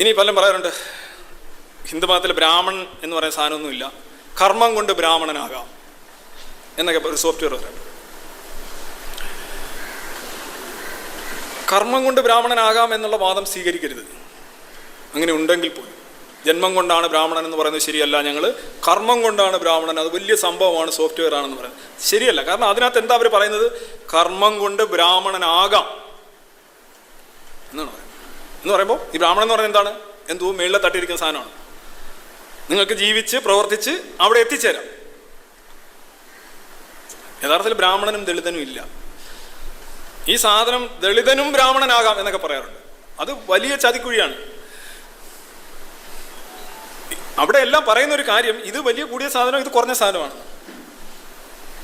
ഇനി പലരും പറയാറുണ്ട് ഹിന്ദുമതത്തിൽ ബ്രാഹ്മൺ എന്ന് പറയുന്ന സാധനമൊന്നുമില്ല. കർമ്മം കൊണ്ട് ബ്രാഹ്മണനാകാം എന്നൊക്കെ ഒരു സോഫ്റ്റ്വെയർ പറയാം കർമ്മം കൊണ്ട് ബ്രാഹ്മണനാകാം എന്നുള്ള വാദം സ്വീകരിക്കരുത്. അങ്ങനെ ഉണ്ടെങ്കിൽ പോലും. ജന്മം കൊണ്ടാണ് ബ്രാഹ്മണൻ എന്ന് പറയുന്നത് ശരിയല്ല. ഞങ്ങൾ കർമ്മം കൊണ്ടാണ് ബ്രാഹ്മണൻ. അത് വലിയ സംഭവമാണ് സോഫ്റ്റ്വെയർ ആണെന്ന് പറയുന്നത്. ശരിയല്ല. കാരണം അതിനകത്ത് എന്താ അവർ പറയുന്നത്? കർമ്മം കൊണ്ട് ബ്രാഹ്മണനാകാം എന്നാണ് പറയുന്നത്. എന്ന് പറയുമ്പോൾ ഈ ബ്രാഹ്മണൻ എന്ന് പറയുന്നത് എന്താണ്? എന്തോ മേളിലെ തട്ടിയിരിക്കുന്ന സാധനമാണ്. നിങ്ങൾക്ക് ജീവിച്ച് പ്രവർത്തിച്ച് അവിടെ എത്തിച്ചേരാം. യഥാർത്ഥത്തിൽ ബ്രാഹ്മണനും ദളിതനും ഇല്ല. ഈ സാധനം ദളിതനും ബ്രാഹ്മണനാകാം എന്നൊക്കെ പറയാറുണ്ട്. അത് വലിയ ചതിക്കുഴിയാണ്. അവിടെ എല്ലാം പറയുന്ന ഒരു കാര്യം ഇത് വലിയ കൂടിയ സാധനം ഇത് കുറഞ്ഞ സാധനമാണ്.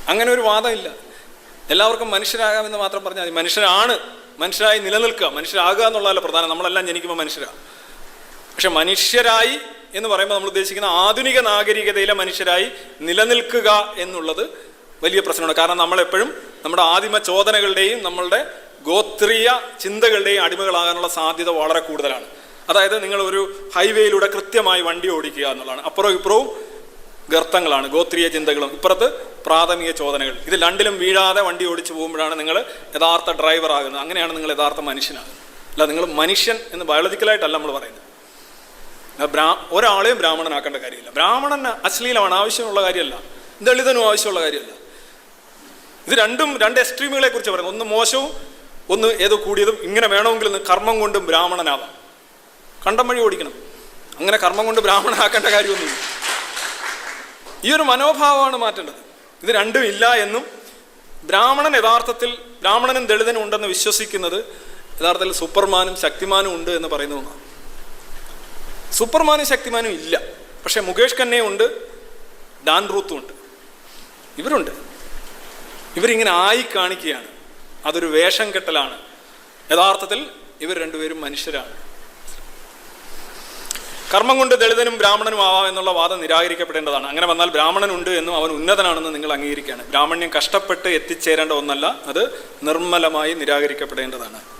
അങ്ങനെ ഒരു വാദമില്ല. എല്ലാവർക്കും മനുഷ്യരാകാമെന്ന് മാത്രം പറഞ്ഞാൽ മതി. മനുഷ്യരാണ്. മനുഷ്യരായി നിലനിൽക്കുക മനുഷ്യരാകുക എന്നുള്ളതല്ല പ്രധാനം. നമ്മളെല്ലാം ജനിക്കുമ്പോൾ മനുഷ്യരാണ് പക്ഷെ മനുഷ്യരായി എന്ന് പറയുമ്പോൾ നമ്മൾ ഉദ്ദേശിക്കുന്ന ആധുനിക നാഗരികതയിലെ മനുഷ്യരായി നിലനിൽക്കുക എന്നുള്ളത് വലിയ പ്രശ്നമാണ്. കാരണം നമ്മളെപ്പോഴും നമ്മുടെ ആദിമ ചോദനകളുടെയും നമ്മളുടെ ഗോത്രീയ ചിന്തകളുടെയും അടിമകളാകാനുള്ള സാധ്യത വളരെ കൂടുതലാണ്. അതായത് നിങ്ങൾ ഒരു ഹൈവേയിലൂടെ കൃത്യമായി വണ്ടി ഓടിക്കുക എന്നുള്ളതാണ്. അപ്പുറവും ഇപ്പുറവും ഗർത്തങ്ങളാണ് ഗോത്രീയ ചിന്തകളും. ഇപ്പുറത്ത് പ്രാഥമിക ചോദനകൾ. ഇത് രണ്ടിലും വീഴാതെ വണ്ടി ഓടിച്ചു പോകുമ്പോഴാണ് നിങ്ങൾ യഥാർത്ഥ ഡ്രൈവർ ആകുന്നത്. അങ്ങനെയാണ് നിങ്ങൾ യഥാർത്ഥ മനുഷ്യനാകുന്നത് അല്ല നിങ്ങൾ മനുഷ്യൻ എന്ന് ബയോളജിക്കലായിട്ടല്ല നമ്മൾ പറയുന്നത്. ബ്രാ ഒരാളെയും ബ്രാഹ്മണനാക്കേണ്ട കാര്യമില്ല. ബ്രാഹ്മണന് അശ്ലീലമാണ് ആവശ്യമുള്ള കാര്യമല്ല. ദളിതനും ആവശ്യമുള്ള കാര്യമല്ല. ഇത് രണ്ടും രണ്ട് എക്സ്ട്രീമുകളെ കുറിച്ച് പറയുന്നത്. ഒന്ന് മോശവും ഒന്ന് ഏതോ കൂടിയതും. ഇങ്ങനെ വേണമെങ്കിൽ കർമ്മം കൊണ്ടും ബ്രാഹ്മണനാവാം. കണ്ടം വഴി ഓടിക്കണം. അങ്ങനെ കർമ്മം കൊണ്ട് ബ്രാഹ്മണനാക്കേണ്ട കാര്യമൊന്നുമില്ല. ഈ ഒരു മനോഭാവമാണ് മാറ്റേണ്ടത്. ഇത് രണ്ടും ഇല്ല എന്നും ബ്രാഹ്മണൻ യഥാർത്ഥത്തിൽ ബ്രാഹ്മണനും ദളിതനും ഉണ്ടെന്ന് വിശ്വസിക്കുന്നത് യഥാർത്ഥത്തിൽ സൂപ്പർമാനും ശക്തിമാനും ഉണ്ട് എന്ന് പറയുന്ന ഒന്നാണ്. സൂപ്പർമാനും ശക്തിമാനും ഇല്ല. പക്ഷെ മുകേഷ് ഖന്നയുണ്ട് ഡാൻ റൂത്തും ഉണ്ട്. ഇവരുണ്ട്. ഇവരിങ്ങനെ ആയി കാണിക്കുകയാണ് അതൊരു വേഷം കെട്ടലാണ്. യഥാർത്ഥത്തിൽ ഇവർ രണ്ടുപേരും മനുഷ്യരാണ്. കർമ്മം കൊണ്ട് ദളിതനും ബ്രാഹ്മണനും ആവാം എന്നുള്ള വാദം നിരാകരിക്കപ്പെടേണ്ടതാണ്. അങ്ങനെ വന്നാൽ ബ്രാഹ്മണനുണ്ട് എന്നും അവൻ ഉന്നതനാണെന്ന് നിങ്ങൾ അംഗീകരിക്കുകയാണ്. ബ്രാഹ്മണ്യം കഷ്ടപ്പെട്ട് എത്തിച്ചേരേണ്ട ഒന്നല്ല അത് നിർമ്മലമായി നിരാകരിക്കപ്പെടേണ്ടതാണ്.